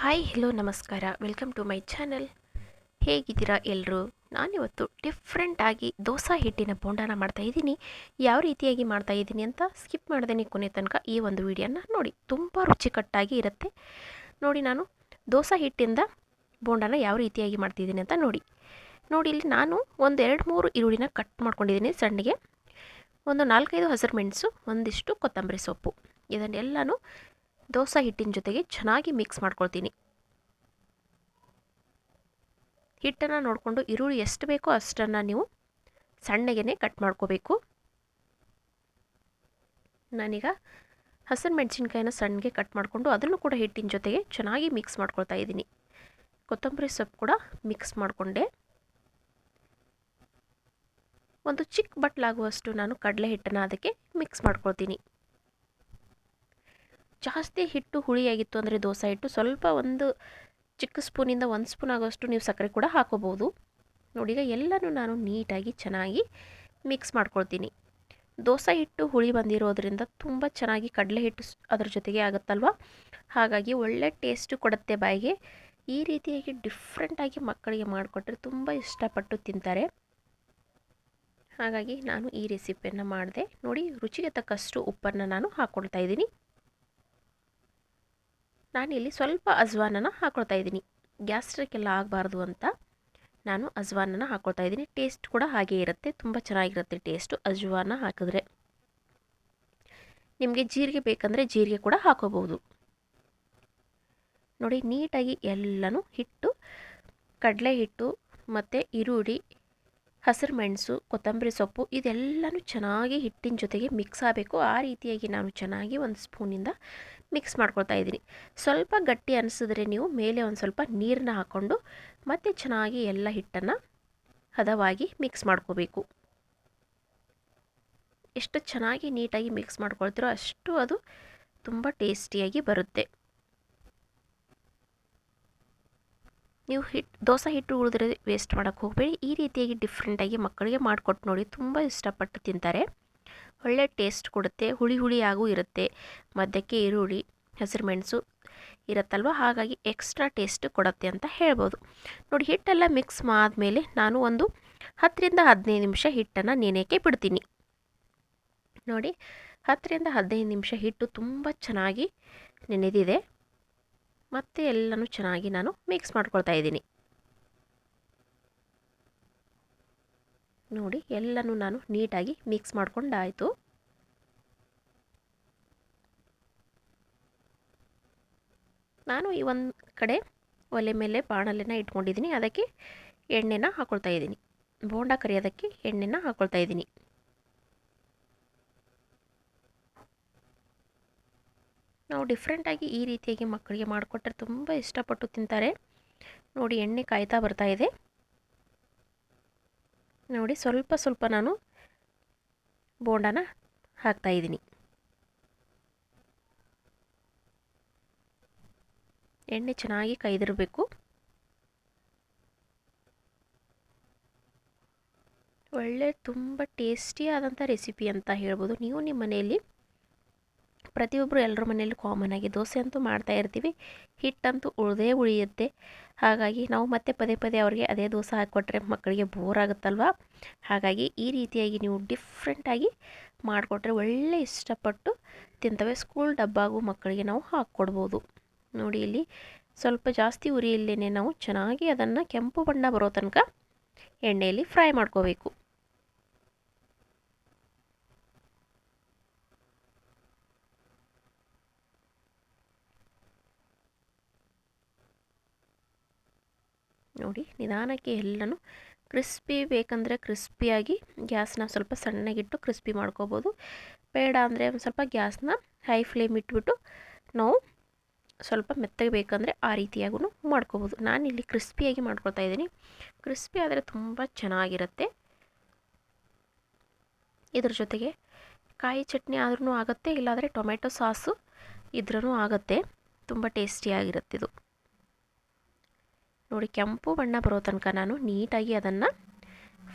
Hi, hello, ನಮಸ್ಕಾರ. Welcome to my channel. ಹೇಗಿದ್ದೀರಾ ಎಲ್ಲರೂ ನಾನಿವತ್ತು ಡಿಫ್ರೆಂಟಾಗಿ ದೋಸೆ ಹಿಟ್ಟಿನ ಬೋಂಡಾನ ಮಾಡ್ತಾ ಇದ್ದೀನಿ. ಯಾವ ರೀತಿಯಾಗಿ ಮಾಡ್ತಾ ಇದ್ದೀನಿ ಅಂತ ಸ್ಕಿಪ್ ಮಾಡ್ದೇನೆ ಕೊನೆ ತನಕ ಈ ಒಂದು ವಿಡಿಯೋನ ನೋಡಿ. ತುಂಬ ರುಚಿಕಟ್ಟಾಗಿ ಇರುತ್ತೆ. ನೋಡಿ ನಾನು, ದೋಸೆ ಹಿಟ್ಟಿಂದ ಬೋಂಡಾನ ಯಾವ ರೀತಿಯಾಗಿ ಮಾಡ್ತಿದ್ದೀನಿ ಅಂತ ನೋಡಿ. ನೋಡಿ, ಇಲ್ಲಿ ನಾನು ಒಂದು ಎರಡು ಮೂರು ಈರುಳ್ಳಿನ ಕಟ್ ಮಾಡ್ಕೊಂಡಿದ್ದೀನಿ ಸಣ್ಣಗೆ. ಒಂದು ನಾಲ್ಕೈದು ಹಸಿರು ಮೆಣಸು, ಒಂದಿಷ್ಟು ಕೊತ್ತಂಬರಿ ಸೊಪ್ಪು. ಇದನ್ನೆಲ್ಲನೂ ದೋಸೆ ಹಿಟ್ಟಿನ ಜೊತೆಗೆ ಚೆನ್ನಾಗಿ ಮಿಕ್ಸ್ ಮಾಡ್ಕೊಳ್ತೀನಿ. ಹಿಟ್ಟನ್ನು ನೋಡಿಕೊಂಡು ಈರುಳ್ಳಿ ಎಷ್ಟು ಬೇಕೋ ಅಷ್ಟನ್ನು ನೀವು ಸಣ್ಣಗೆ ಕಟ್ ಮಾಡ್ಕೋಬೇಕು. ನಾನೀಗ ಹಸಿರು ಮೆಣಸಿನ್ಕಾಯಿನ ಸಣ್ಣಗೆ ಕಟ್ ಮಾಡಿಕೊಂಡು ಅದನ್ನು ಕೂಡ ಹಿಟ್ಟಿನ ಜೊತೆಗೆ ಚೆನ್ನಾಗಿ ಮಿಕ್ಸ್ ಮಾಡ್ಕೊಳ್ತಾ ಇದ್ದೀನಿ. ಕೊತ್ತಂಬರಿ ಸೊಪ್ಪು ಕೂಡ ಮಿಕ್ಸ್ ಮಾಡಿಕೊಂಡೆ. ಒಂದು ಚಿಕ್ಕ ಬಟ್ಲಾಗುವಷ್ಟು ನಾನು ಕಡಲೆ ಹಿಟ್ಟನ್ನು ಅದಕ್ಕೆ ಮಿಕ್ಸ್ ಮಾಡ್ಕೊಳ್ತೀನಿ. ಜಾಸ್ತಿ ಹಿಟ್ಟು ಹುಳಿಯಾಗಿತ್ತು ಅಂದರೆ ದೋಸೆ ಹಿಟ್ಟು, ಸ್ವಲ್ಪ ಒಂದು ಚಿಕ್ಕ ಸ್ಪೂನಿಂದ ಒಂದು ಸ್ಪೂನ್ ಆಗೋಷ್ಟು ನೀವು ಸಕ್ಕರೆ ಕೂಡ ಹಾಕೋಬೋದು. ನೋಡಿ, ಈಗ ಎಲ್ಲನೂ ನಾನು ನೀಟಾಗಿ ಚೆನ್ನಾಗಿ ಮಿಕ್ಸ್ ಮಾಡ್ಕೊಳ್ತೀನಿ. ದೋಸೆ ಹಿಟ್ಟು ಹುಳಿ ಬಂದಿರೋದ್ರಿಂದ ತುಂಬ ಚೆನ್ನಾಗಿ ಕಡಲೆ ಹಿಟ್ಟು ಅದ್ರ ಜೊತೆಗೆ ಆಗುತ್ತಲ್ವ? ಹಾಗಾಗಿ ಒಳ್ಳೆ ಟೇಸ್ಟು ಕೊಡುತ್ತೆ ಬಾಯಿಗೆ. ಈ ರೀತಿಯಾಗಿ ಡಿಫ್ರೆಂಟಾಗಿ ಮಕ್ಕಳಿಗೆ ಮಾಡಿಕೊಟ್ರೆ ತುಂಬ ಇಷ್ಟಪಟ್ಟು ತಿಂತಾರೆ. ಹಾಗಾಗಿ ನಾನು ಈ ರೆಸಿಪಿಯನ್ನು ಮಾಡಿದೆ. ನೋಡಿ, ರುಚಿಗೆ ತಕ್ಕಷ್ಟು ಉಪ್ಪನ್ನು ನಾನು ಹಾಕ್ಕೊಳ್ತಾ ಇದ್ದೀನಿ. ನಾನಿಲ್ಲಿ ಸ್ವಲ್ಪ ಅಜ್ವಾನನ ಹಾಕ್ಕೊಳ್ತಾ ಇದ್ದೀನಿ. ಗ್ಯಾಸ್ಟ್ರಿಕ್ಕೆಲ್ಲ ಆಗಬಾರ್ದು ಅಂತ ನಾನು ಅಜ್ವಾನನ ಹಾಕ್ಕೊಳ್ತಾ ಇದ್ದೀನಿ. ಟೇಸ್ಟ್ ಕೂಡ ಹಾಗೇ ಇರುತ್ತೆ. ತುಂಬ ಚೆನ್ನಾಗಿರುತ್ತೆ ಟೇಸ್ಟು ಅಜ್ವಾನ ಹಾಕಿದ್ರೆ. ನಿಮಗೆ ಜೀರಿಗೆ ಬೇಕಂದರೆ ಜೀರಿಗೆ ಕೂಡ ಹಾಕೋಬೋದು ನೋಡಿ, ನೀಟಾಗಿ ಎಲ್ಲನೂ ಹಿಟ್ಟು, ಕಡಲೆ ಹಿಟ್ಟು ಮತ್ತು ಈರುಳ್ಳಿ ಹಸಿರು ಮೆಣಸು, ಕೊತ್ತಂಬರಿ ಸೊಪ್ಪು ಇದೆಲ್ಲನೂ ಚೆನ್ನಾಗಿ ಹಿಟ್ಟಿನ ಜೊತೆಗೆ ಮಿಕ್ಸ್ ಆಗಬೇಕು. ಆ ರೀತಿಯಾಗಿ ನಾನು ಚೆನ್ನಾಗಿ ಒಂದು ಸ್ಪೂನಿಂದ ಮಿಕ್ಸ್ ಮಾಡ್ಕೊಳ್ತಾ ಇದ್ದೀನಿ. ಸ್ವಲ್ಪ ಗಟ್ಟಿ ಅನಿಸಿದ್ರೆ ನೀವು ಮೇಲೆ ಒಂದು ಸ್ವಲ್ಪ ನೀರನ್ನ ಹಾಕ್ಕೊಂಡು ಮತ್ತೆ ಚೆನ್ನಾಗಿ ಎಲ್ಲ ಹಿಟ್ಟನ್ನು ಹದವಾಗಿ ಮಿಕ್ಸ್ ಮಾಡ್ಕೋಬೇಕು. ಎಷ್ಟು ಚೆನ್ನಾಗಿ ನೀಟಾಗಿ ಮಿಕ್ಸ್ ಮಾಡ್ಕೊಳ್ತೀರೋ ಅಷ್ಟು ಅದು ತುಂಬ ಟೇಸ್ಟಿಯಾಗಿ ಬರುತ್ತೆ. ನೀವು ಹಿಟ್, ದೋಸೆ ಹಿಟ್ಟು ಉಳಿದ್ರೆ ವೇಸ್ಟ್ ಮಾಡೋಕ್ಕೆ ಹೋಗಬೇಡಿ. ಈ ರೀತಿಯಾಗಿ ಡಿಫ್ರೆಂಟಾಗಿ ಮಕ್ಕಳಿಗೆ ಮಾಡಿಕೊಟ್ಟು ನೋಡಿ ತುಂಬ ಇಷ್ಟಪಟ್ಟು ತಿಂತಾರೆ. ಒಳ್ಳೆ ಟೇಸ್ಟ್ ಕೊಡುತ್ತೆ, ಹುಳಿ ಹುಳಿಯಾಗೂ ಇರುತ್ತೆ. ಮಧ್ಯಕ್ಕೆ ಈರುಳ್ಳಿ, ಹಸಿರು ಮೆಣಸು ಇರುತ್ತಲ್ವ? ಹಾಗಾಗಿ ಎಕ್ಸ್ಟ್ರಾ ಟೇಸ್ಟ್ ಕೊಡುತ್ತೆ ಅಂತ ಹೇಳ್ಬೋದು. ನೋಡಿ, ಹಿಟ್ಟೆಲ್ಲ ಮಿಕ್ಸ್ ಆದಮೇಲೆ ನಾನು ಒಂದು ಹತ್ತರಿಂದ ಹದಿನೈದು ನಿಮಿಷ ಹಿಟ್ಟನ್ನು ನೆನೆಯೋಕ್ಕೆ ಬಿಡ್ತೀನಿ. ನೋಡಿ, ಹತ್ತರಿಂದ ಹದಿನೈದು ನಿಮಿಷ ಹಿಟ್ಟು ತುಂಬ ಚೆನ್ನಾಗಿ ನೆನೆದಿದೆ. ಮತ್ತು ಎಲ್ಲನೂ ಚೆನ್ನಾಗಿ ನಾನು ಮಿಕ್ಸ್ ಮಾಡ್ಕೊಳ್ತಾ ಇದ್ದೀನಿ. ನೋಡಿ, ಎಲ್ಲನೂ ನಾನು ನೀಟಾಗಿ ಮಿಕ್ಸ್ ಮಾಡ್ಕೊಂಡಾಯಿತು. ನಾನು ಈ ಒಂದು ಕಡೆ ಒಲೆ ಮೇಲೆ ಬಾಣಲೆನ ಇಟ್ಕೊಂಡಿದ್ದೀನಿ. ಅದಕ್ಕೆ ಎಣ್ಣೆನ ಹಾಕ್ಕೊಳ್ತಾ ಇದ್ದೀನಿ. ಬೋಂಡ ಕರಿಯೋದಕ್ಕೆ ಎಣ್ಣೆನ ಹಾಕ್ಕೊಳ್ತಾ ಇದ್ದೀನಿ. ನಾವು ಡಿಫ್ರೆಂಟಾಗಿ ಈ ರೀತಿಯಾಗಿ ಮಕ್ಕಳಿಗೆ ಮಾಡಿಕೊಟ್ರೆ ತುಂಬ ಇಷ್ಟಪಟ್ಟು ತಿಂತಾರೆ. ನೋಡಿ ಎಣ್ಣೆ ಕಾಯ್ತಾ ಬರ್ತಾ ಇದೆ. ನೋಡಿ ಸ್ವಲ್ಪ ಸ್ವಲ್ಪ ನಾನು ಬೋಂಡನ ಹಾಕ್ತಾಯಿದ್ದೀನಿ ಎಣ್ಣೆ ಚೆನ್ನಾಗಿ ಕೈದಿರಬೇಕು ಒಳ್ಳೆ ತುಂಬ ಟೇಸ್ಟಿಯಾದಂಥ ರೆಸಿಪಿ ಅಂತ ಹೇಳ್ಬೋದು. ನೀವು ನಿಮ್ಮ ಮನೆಯಲ್ಲಿ ಪ್ರತಿಯೊಬ್ಬರು ಎಲ್ಲರ ಮನೆಯಲ್ಲಿ ಕಾಮನ್ ಆಗಿ ದೋಸೆ ಅಂತೂ ಮಾಡ್ತಾ ಇರ್ತೀವಿ, ಹಿಟ್ಟಂತೂ ಉಳಿದೇ ಉಳಿಯುತ್ತೆ. ಹಾಗಾಗಿ ನಾವು ಮತ್ತೆ ಪದೇ ಪದೇ ಅವರಿಗೆ ಅದೇ ದೋಸೆ ಹಾಕ್ಕೊಟ್ರೆ ಮಕ್ಕಳಿಗೆ ಬೋರ್ ಆಗುತ್ತಲ್ವ? ಹಾಗಾಗಿ ಈ ರೀತಿಯಾಗಿ ನೀವು ಡಿಫ್ರೆಂಟಾಗಿ ಮಾಡಿಕೊಟ್ರೆ ಒಳ್ಳೆ ಇಷ್ಟಪಟ್ಟು ತಿಂತವೆ. ಸ್ಕೂಲ್ ಡಬ್ಬಾಗೂ ಮಕ್ಕಳಿಗೆ ನಾವು ಹಾಕ್ಕೊಡ್ಬೋದು. ನೋಡಿ ಇಲ್ಲಿ ಸ್ವಲ್ಪ ಜಾಸ್ತಿ ಉರಿಯಲ್ಲೇ ನಾವು ಚೆನ್ನಾಗಿ ಅದನ್ನು ಕೆಂಪು ಬಣ್ಣ ಬರೋ ತನಕ ಎಣ್ಣೆಯಲ್ಲಿ ಫ್ರೈ ಮಾಡ್ಕೋಬೇಕು. ನೋಡಿ, ನಿಧಾನಕ್ಕೆ ಎಲ್ಲನೂ ಕ್ರಿಸ್ಪಿ ಬೇಕಂದರೆ ಕ್ರಿಸ್ಪಿಯಾಗಿ ಗ್ಯಾಸ್ನ ಸ್ವಲ್ಪ ಸಣ್ಣಗಿಟ್ಟು ಕ್ರಿಸ್ಪಿ ಮಾಡ್ಕೋಬೋದು. ಬೇಡ ಅಂದರೆ ಒಂದು ಸ್ವಲ್ಪ ಗ್ಯಾಸ್ನ ಹೈ ಫ್ಲೇಮ್ ಇಟ್ಬಿಟ್ಟು ನಾವು ಸ್ವಲ್ಪ ಮೆತ್ತಗೆ ಬೇಕಂದರೆ ಆ ರೀತಿಯಾಗೂ ಮಾಡ್ಕೋಬೋದು. ನಾನಿಲ್ಲಿ ಕ್ರಿಸ್ಪಿಯಾಗಿ ಮಾಡ್ಕೊಳ್ತಾ ಇದ್ದೀನಿ. ಕ್ರಿಸ್ಪಿ ಆದರೆ ತುಂಬ ಚೆನ್ನಾಗಿರುತ್ತೆ. ಇದ್ರ ಜೊತೆಗೆ ಕಾಯಿ ಚಟ್ನಿ ಆದ್ರೂ ಆಗುತ್ತೆ, ಇಲ್ಲಾಂದರೆ ಟೊಮೆಟೊ ಸಾಸು ಇದ್ರೂ ಆಗುತ್ತೆ. ತುಂಬ ಟೇಸ್ಟಿಯಾಗಿರುತ್ತೆ ಇದು. ನೋಡಿ, ಕೆಂಪು ಬಣ್ಣ ಬರೋ ತನಕ ನಾನು ನೀಟಾಗಿ ಅದನ್ನು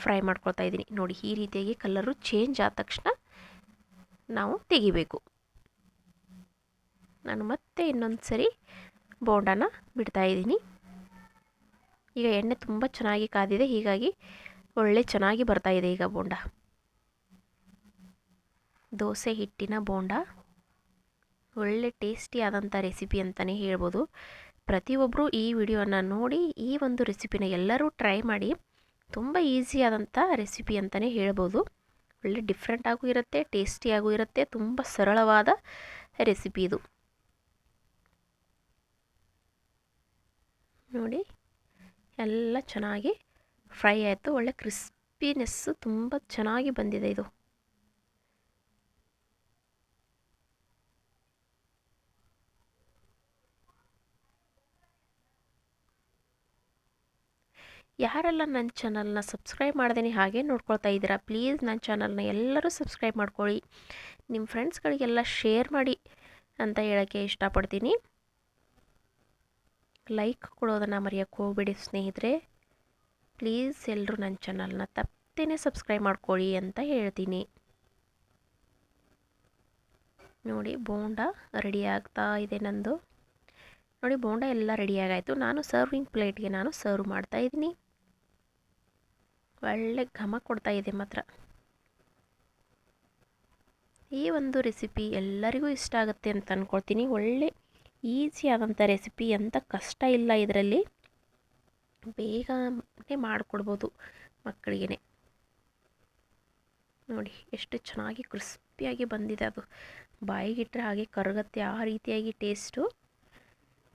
ಫ್ರೈ ಮಾಡ್ಕೊಳ್ತಾ ಇದ್ದೀನಿ. ನೋಡಿ, ಈ ರೀತಿಯಾಗಿ ಕಲರು ಚೇಂಜ್ ಆದ ತಕ್ಷಣ ನಾವು ತೆಗಿಬೇಕು. ನಾನು ಮತ್ತೆ ಇನ್ನೊಂದು ಸರಿ ಬೋಂಡಾನ ಬಿಡ್ತಾ ಇದ್ದೀನಿ. ಈಗ ಎಣ್ಣೆ ತುಂಬ ಚೆನ್ನಾಗಿ ಕಾದಿದೆ. ಹೀಗಾಗಿ ಒಳ್ಳೆ ಚೆನ್ನಾಗಿ ಬರ್ತಾ ಇದೆ ಈಗ ಬೋಂಡ. ದೋಸೆ ಹಿಟ್ಟಿನ ಬೋಂಡ. ಒಳ್ಳೆ ಟೇಸ್ಟಿ ಆದಂಥ ರೆಸಿಪಿ ಅಂತಲೇ ಹೇಳ್ಬೋದು. ಪ್ರತಿಯೊಬ್ಬರು ಈ ವಿಡಿಯೋನ ನೋಡಿ, ಈ ಒಂದು ರೆಸಿಪಿನ ಎಲ್ಲರೂ ಟ್ರೈ ಮಾಡಿ. ತುಂಬ ಈಸಿ ಆದಂಥ ರೆಸಿಪಿ ಅಂತಲೇ ಹೇಳ್ಬೋದು. ಒಳ್ಳೆ ಡಿಫ್ರೆಂಟಾಗೂ ಇರುತ್ತೆ ಟೇಸ್ಟಿಯಾಗೂ ಇರುತ್ತೆ, ತುಂಬ ಸರಳವಾದ ರೆಸಿಪಿ ಇದು. ನೋಡಿ, ಎಲ್ಲ ಚೆನ್ನಾಗಿ ಫ್ರೈ ಆಯಿತು. ಒಳ್ಳೆ ಕ್ರಿಸ್ಪಿನೆಸ್ಸು ತುಂಬ ಚೆನ್ನಾಗಿ ಬಂದಿದೆ ಇದು. ಯಾರೆಲ್ಲ ನನ್ನ ಚಾನಲ್ನ ಸಬ್ಸ್ಕ್ರೈಬ್ ಮಾಡ್ದೇನೆ ಹಾಗೆ ನೋಡ್ಕೊಳ್ತಾ ಇದ್ದೀರಾ, ಪ್ಲೀಸ್ ನನ್ನ ಚಾನಲ್ನ ಎಲ್ಲರೂ ಸಬ್ಸ್ಕ್ರೈಬ್ ಮಾಡ್ಕೊಳ್ಳಿ. ನಿಮ್ಮ ಫ್ರೆಂಡ್ಸ್ಗಳಿಗೆಲ್ಲ ಶೇರ್ ಮಾಡಿ ಅಂತ ಹೇಳೋಕ್ಕೆ ಇಷ್ಟಪಡ್ತೀನಿ. ಲೈಕ್ ಕೊಡೋದನ್ನು ಮರೆಯೋಕ್ಕೆ ಹೋಗ್ಬೇಡಿ ಸ್ನೇಹಿತರೆ. ಪ್ಲೀಸ್ ಎಲ್ಲರೂ ನನ್ನ ಚಾನಲ್ನ ತಪ್ಪದೇ ಸಬ್ಸ್ಕ್ರೈಬ್ ಮಾಡ್ಕೊಳ್ಳಿ ಅಂತ ಹೇಳ್ತೀನಿ. ನೋಡಿ, ಬೋಂಡ ರೆಡಿ ಆಗ್ತಾ ಇದೆ ನಂದು. ನೋಡಿ, ಬೋಂಡ ಎಲ್ಲ ರೆಡಿಯಾಗಾಯಿತು ನಾನು ಸರ್ವಿಂಗ್ ಪ್ಲೇಟ್ಗೆ ನಾನು ಸರ್ವ್ ಮಾಡ್ತಾ ಇದ್ದೀನಿ. ಒಳ್ಳೆ ಘಮ ಕೊಡ್ತಾ ಇದೆ ಮಾತ್ರ. ಈ ಒಂದು ರೆಸಿಪಿ ಎಲ್ಲರಿಗೂ ಇಷ್ಟ ಆಗುತ್ತೆ ಅಂತ ಅಂದ್ಕೊಳ್ತೀನಿ ಒಳ್ಳೆ ಈಸಿ ಆದಂಥ ರೆಸಿಪಿ ಎಂಥ ಕಷ್ಟ ಇಲ್ಲ ಇದರಲ್ಲಿ. ಬೇಗನೆ ಮಾಡಿಕೊಡ್ಬೋದು ಮಕ್ಕಳಿಗೆ ನೋಡಿ ಎಷ್ಟು ಚೆನ್ನಾಗಿ ಕ್ರಿಸ್ಪಿಯಾಗಿ ಬಂದಿದೆ ಅದು. ಬಾಯಿಗಿಟ್ಟರೆ ಹಾಗೆ ಕರಗತ್ತೆ ಆ ರೀತಿಯಾಗಿ ಟೇಸ್ಟು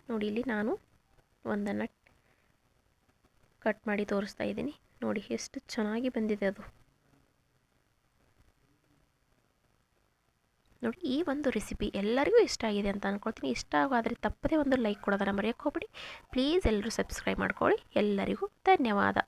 ನೋಡಿ ಇಲ್ಲಿ ನಾನು ಒಂದನ್ನು ಕಟ್ ಮಾಡಿ ತೋರಿಸ್ತಾ ಇದ್ದೀನಿ. ನೋಡಿ ಎಷ್ಟು ಚೆನ್ನಾಗಿ ಬಂದಿದೆ ಅದು. ನೋಡಿ ಈ ಒಂದು ರೆಸಿಪಿ ಎಲ್ಲರಿಗೂ ಇಷ್ಟ ಆಗಿದೆ ಅಂತ ಅಂದ್ಕೊಳ್ತೀನಿ ಇಷ್ಟ ಆಗೋದ್ರೆ ತಪ್ಪದೇ ಒಂದು ಲೈಕ್ ಕೊಡೋದನ್ನು ಮರೆಯೋಕ್ಕೆ ಹೋಗ್ಬೇಡಿ. ಪ್ಲೀಸ್ ಎಲ್ಲರೂ ಸಬ್ಸ್ಕ್ರೈಬ್ ಮಾಡ್ಕೊಳ್ಳಿ. ಎಲ್ಲರಿಗೂ ಧನ್ಯವಾದ.